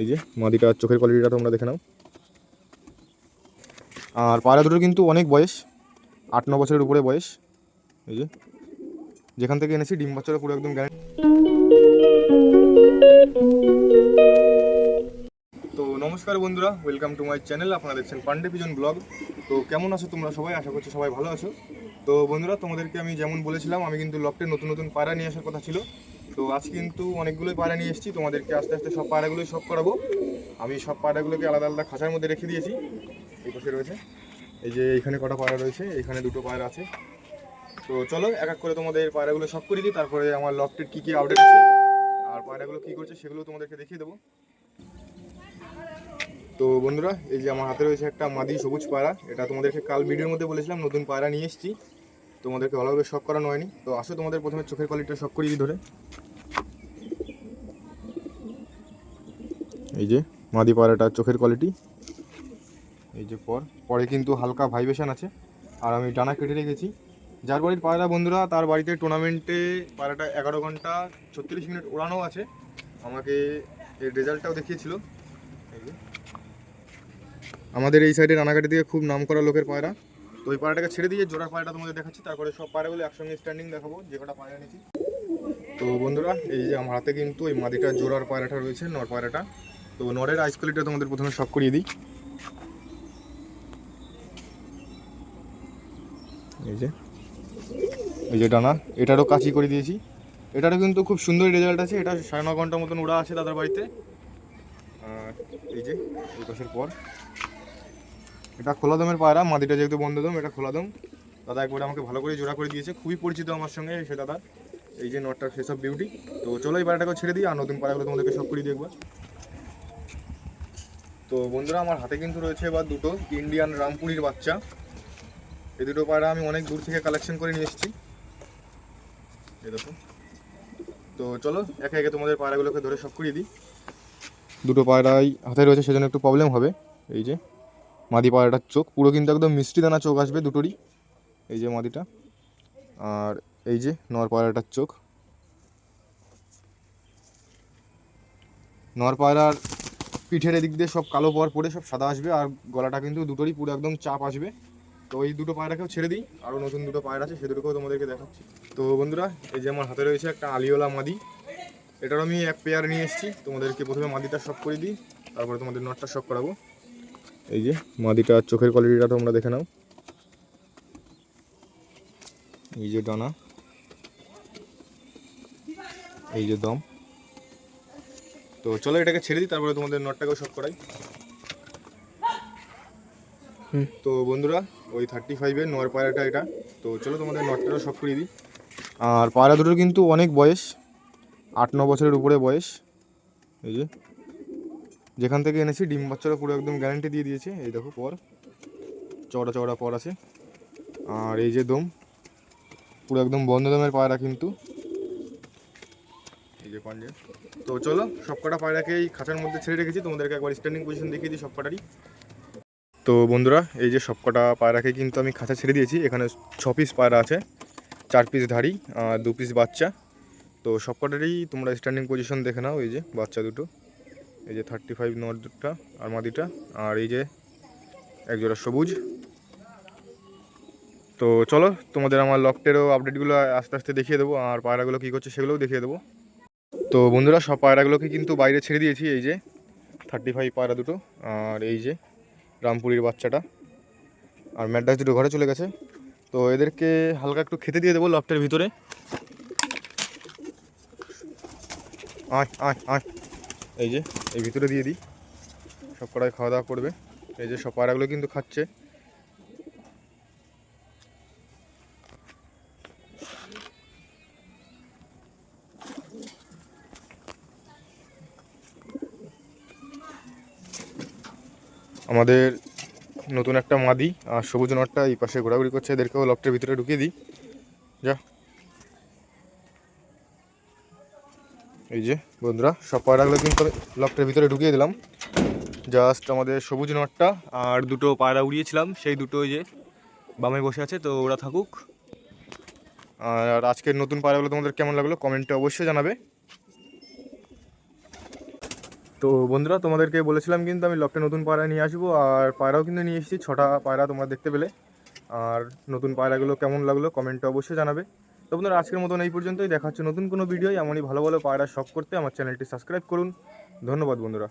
এই যে মাদিটার চোখের কোয়ালিটিটা তোমরা দেখে নাও। আর পায়রা দুটোর কিন্তু অনেক বয়স, আট, ন বছরের উপরে বয়স। এই যে, যেখান থেকে এনেছি, ডিম বাচ্চারা পুরো একদম গ্যারান্টি তো নমস্কার বন্ধুরা ওয়েলকাম টু মাই চ্যানেল আপনারা দেখছেন পান্ডে পিজন ব্লগ তো কেমন আছো তোমরা সবাই? আশা করছি সবাই ভালো আছো। তো বন্ধুরা, তোমাদেরকে আমি যেমন বলেছিলাম, আমি কিন্তু লকটে নতুন নতুন পায়রা নিয়ে আসার কথা ছিল। তো আজ কিন্তু অনেকগুলোই পায়রা নিয়ে এসেছি। তোমাদেরকে আস্তে আস্তে সব পায়রাগুলোই সব করাবো। আমি সব পায়রাগুলোকে আলাদা আলাদা খাঁচার মধ্যে রেখে দিয়েছি। এই পাশে রয়েছে। এই যে এখানে কটা পায়রা রয়েছে এখানে দুটো পায়রা আছে। তো চলো, এক এক করে তোমাদের পায়রাগুলো সব করে দিই। তারপরে আমার লকটের কী কী আপডেট আছে, আর পায়রাগুলো কী করছে সেগুলো তোমাদেরকে দেখিয়ে দেবো। তো বন্ধুরা, এই যে আমার হাতে রয়েছে একটা মাদি সবুজ পায়রা। এটা তোমাদেরকে কাল ভিডিওর মধ্যে বলেছিলাম, নতুন পায়রা নিয়ে এসেছি। তোমাদেরকে ভালোভাবে শখ করানো হয়নি। তো আসো তোমাদের প্রথমে চোখের কোয়ালিটিটা শখ করিয়ে ধরে। এই যে, মাদি পায়রাটার চোখের কোয়ালিটি এই যে পর, পরে কিন্তু হালকা ভাইব্রেশন আছে। আর আমি ডানা কেটে রেখেছি। যার বাড়ির পায়রা বন্ধুরা, তার বাড়িতে টুর্নামেন্টে পায়রাটা এগারো ঘণ্টা ছত্রিশ মিনিট ওড়ানো আছে। আমাকে এর রেজাল্টটাও দেখিয়েছিল। আমাদের এই সাইডে রানাঘাটি থেকে খুব নাম করা লোকের পায়রা। তো ওই পায়রাটাকে ছেড়ে দিয়ে জোড়ার পায়রাটা তোমাদের দেখাচ্ছি। তারপরে সব পায়রাগুলো একসঙ্গে স্ট্যান্ডিং দেখাবো। যে কটা পায়রা নিয়েছি তো বন্ধুরা, এই যে আমার হাতে কিন্তু ওই মাদিটা জোড়ার পায়রাটা রয়েছে, নর পায়রাটা। তো নরের আইস কোয়ালিটিটা তোমাদের প্রথমে শখ করিয়ে দিই। এই যে এই যে ডানা, এটারও কাচি করে দিয়েছি। এটারও কিন্তু খুব সুন্দর রেজাল্ট আছে, এটা সাড়ে ন ঘণ্টার মতন উড়া আছে দাদার বাড়িতে। এই যে, এই পাশের পর। এটা খোলা দমের পায়রা মাদিটা যেহেতু বন্ধ দম এটা খোলা দম দাদা একবার আমাকে ভালো করে জোড়া করে দিয়েছে, খুবই পরিচিত আমার সঙ্গে সে দাদা। এই যে নটটার ফেস অফ বিউটি তো চলো এই পায়রাটাকে ছেড়ে দিই, আর নতুন পায়রাগুলো তোমাদেরকে সব করে দিই একবার। তো বন্ধুরা, আমার হাতে কিন্তু রয়েছে এবার দুটো ইন্ডিয়ান রামপুরির বাচ্চা। এই দুটো পায়রা আমি অনেক দূর থেকে কালেকশন করে নিয়ে এসেছি। দেখো। তো চলো, একে একে তোমাদের পায়রাগুলোকে ধরে সব করিয়ে দিই। দুটো পায়রাই হাতে রয়েছে, সেজন্য একটু প্রবলেম হবে। এই যে, মাদি পায়রাটার চোখ, পুরো কিন্তু একদম মিষ্টি দানা চোখ আসবে দুটোরই। এই যে মাদিটা। আর এই যে নর পায়রাটার চোখ। নর পায়রার পিঠের এদিক দিয়ে সব কালো পর পড়ে সব সাদা আসবে আর গলাটা কিন্তু দুটোরই পুরো একদম চাপ আসবে। তো এই দুটো পায়রাকেও ছেড়ে দিই। আরও নতুন দুটো পায়রা আছে সে দুটোকেও তোমাদেরকে দেখাচ্ছি। তো বন্ধুরা, এই যে আমার হাতে রয়েছে একটা আলিওলা মাদি। এটার আমি এক পেয়ার নিয়ে এসেছি। তোমাদেরকে প্রথমে মাদিটা শখ করে দিই, তারপরে তোমাদের নটটা শখ করাবো। এই যে মাদিটার চোখের কোয়ালিটিটা তোমরা দেখে নাও। এই যে ডানা। এই যে দম। তো চলো এটাকে ছেড়ে দিই তারপরে তোমাদের নটটাকেও শখ করাই। তো বন্ধুরা ওই থার্টি ফাইভের নর পায়রাটা এটা। তো চলো তোমাদের নটটাও শখ করিয়ে দিই। আর পায়রা দুটোর কিন্তু অনেক বয়স আট ন বছরের উপরে বয়স। এই যে যেখান থেকে এনেছি ডিম বাচ্চারা পুরো একদম গ্যারান্টি দিয়ে দিয়েছে। এই দেখো পর চওড়া চওড়া পর আছে। আর এই যে দম পুরো একদম বন্ধ দমের পায়রা কিন্তু। এই যে। তো চলো সব কটা পায়রাকেই খাঁচার মধ্যে ছেড়ে রেখেছি। তোমাদেরকে একবার স্ট্যান্ডিং পজিশন দেখিয়ে দিই সব কটারই তো বন্ধুরা, এই যে সব কটা পায়রাকে কিন্তু আমি খাঁচা ছেড়ে দিয়েছি। এখানে ছ পিস পায়রা আছে, চার পিস ধাড়ি, আর দু পিস বাচ্চা। তো সব কটারই তোমরা স্ট্যান্ডিং পজিশন দেখে নাও, এই যে বাচ্চা দুটো। এই যে থার্টি ফাইভ নটটা, আর মাদিটা, আর এই যে একজোড়া সবুজ। তো চলো, তোমাদের আমার লকটেরও আপডেটগুলো আস্তে আস্তে দেখিয়ে দেবো, আর পায়রাগুলো কী করছে সেগুলোও দেখিয়ে দেবো। তো বন্ধুরা সব পায়রাগুলোকে কিন্তু বাইরে ছেড়ে দিয়েছি, এই যে থার্টি ফাইভ পায়রা দুটো আর এই যে রামপুরির বাচ্চাটা। আর ম্যাড্রাস দুটো ঘরে চলে গেছে। তো এদেরকে হালকা একটু খেতে দিয়ে দেবো লকটের ভিতরে। আয় আয় আয়। এই যে, এই ভিতরে দিয়ে দিই। সব কটাই খাওয়া দাওয়া করবে। এই যে সব পায়রাগুলো কিন্তু খাচ্ছে। আমাদের নতুন একটা মাদি, আর সবুজ নটটা এই পাশে ঘোরাঘুরি করছে, এদেরকেও লফটের ভিতরে ঢুকিয়ে দিই। যা। এই যে, বন্ধুরা, সব পায়রাগুলো কিন্তু আমি লফটের ভিতরে ঢুকিয়ে দিলাম। জাস্ট আমাদের সবুজ নটটা আর দুটো পায়রা উড়িয়েছিলাম, সেই দুটো যে বামে বসে আছে, তো ওরা থাকুক। আর আজকের নতুন পায়রাগুলো তোমাদের কেমন লাগল, কমেন্টে অবশ্যই জানাবে। তো বন্ধুরা, তোমাদেরকে বলেছিলাম কিন্তু আমি লকটে নতুন পায়রা নিয়ে আসব, আর পায়রাও কিন্তু নিয়ে এসেছি, ছটা পায়রা তোমরা দেখতে পেলে। আর নতুন পায়রাগুলো কেমন লাগল কমেন্টে অবশ্যই জানাবে। তো বন্ধুরা, আজকের মতন এই পর্যন্তই, দেখা হচ্ছে নতুন কোনো ভিডিও এমনই ভালো ভালো পায়রা শখ করতে আমার চ্যানেলটি সাবস্ক্রাইব করুন। ধন্যবাদ বন্ধুরা।